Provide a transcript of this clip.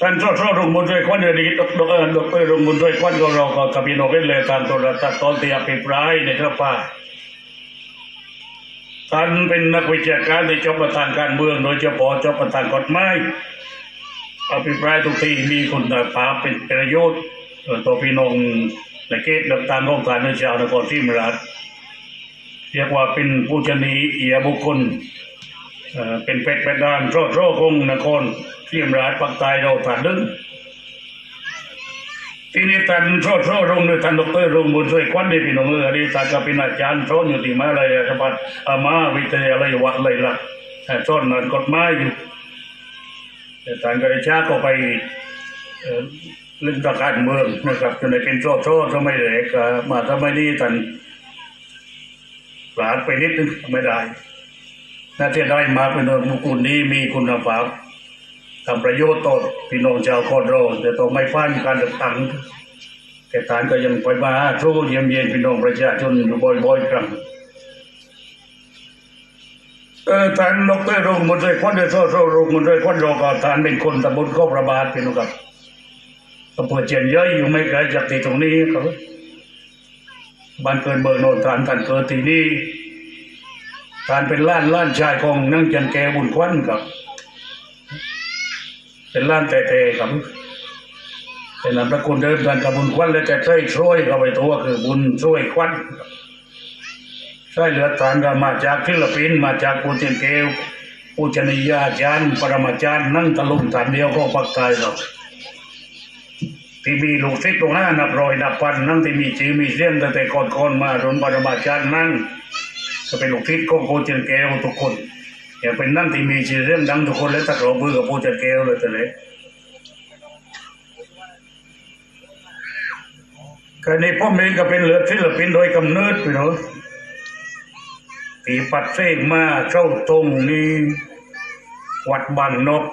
ท่านชอบชอบลงบุญด้วยควันเดือนนี้ดกดกเออดกเออลงบุญด้วยควันก็เราก็กับพี่น้องเล่นเลยทางโทรทัศน์ตอนที่อภิปรายในสภาท่านเป็นนักวิชาการในจบประทางการเมือง โดยเฉพาะจบประทางกฎหมายอภิปรายทุกทีมีคุณภาพเป็นประโยชน์ต่อพี่น้องในเขตเลือกตั้งของการในชาวนครที่มราชเรียกว่าเป็นผู้ชนีเอียบุคคลเอ่อเป็นเป็ดเป็ดดานโรดโรคงนคร ที่มราชปักใต้เราถ่านดึงที่นี่ท่านโรดโรรงด้วยท่านดอกเตอรรงบุญช่วยควันได้พี่น้องเออดีท่านก็เป็นอาจารย์สอนอยู่ที่มหาอะไรสบัดอามาวิทยาลัยวัดเลยล่ะแต่สอนนั่นกฎหมายอยู่แต่ท่านก็ได้ช้าก็ไปเอ่อเรื่องประการเมืองนะครับจนได้เป็นโรดโรสมัยเด็กอะมาสมัยนี้ท่านหลาดไปนิดนึงไม่ได้น่าจะได้มาเป็นบุคคลนี้มีคุณภาพ ทำประโยชน์ต่อพี่น้องชาวโคโรแต่ต้องไม่ฟันการเลือกตั้งแต่ฐานก็ยังไปมาโทรเยี่ยมเยียนพี่น้องประชาชนอยู่บ่อยๆครั้งเออท่านดรรงมนตรีควันเดโซโซรงมนตรีควันโรก็ท่านเป็นคนตำบลก็ประบาทพี่น้องครับอำเภอเจียนเย้ยอยู่ไม่ไกลจากที่ตรงนี้ครับบ้านเกิดเบิกโนนทานท่านเกิดที่นี่การเป็นล้านล้านชายของนั่งจันแกบุญควันครับ เป็นล้านแต่แต่ครับเป็นนามสกุลเดิมกันกับบุญควันและแต่ใช่ช่วยเข้าไปตัวคือบุญช่วยควันใช่เหลือฐานก็มาจากฟิลิปปินส์มาจากปูเจนเกวปูชนียาจารย์ปรมาจารย์นั่งตะลุมฐานเดียวก็ปักกายเราที่มีลูกศิษย์ตรงหน้านับรอยนับพันนั่งที่มีชื่อมีเสียงตั้งแต่ก่อนๆมารุ่นปรมาจารย์นั่ง ก็เป็นลูกทิศของโคเจนแก้วทุกคน อยากเป็นนั่นที่มีชื่อเรื่องดังทุกคนและตัดรบือกับผู้จัดแก้วเลยแต่เล็การนี้พ่อเมงก็เป็นเหลือศิลปินโดยกำเนิดไปเนาะตีปัดเสกมาเข้าตรงนี้ วัดบางนก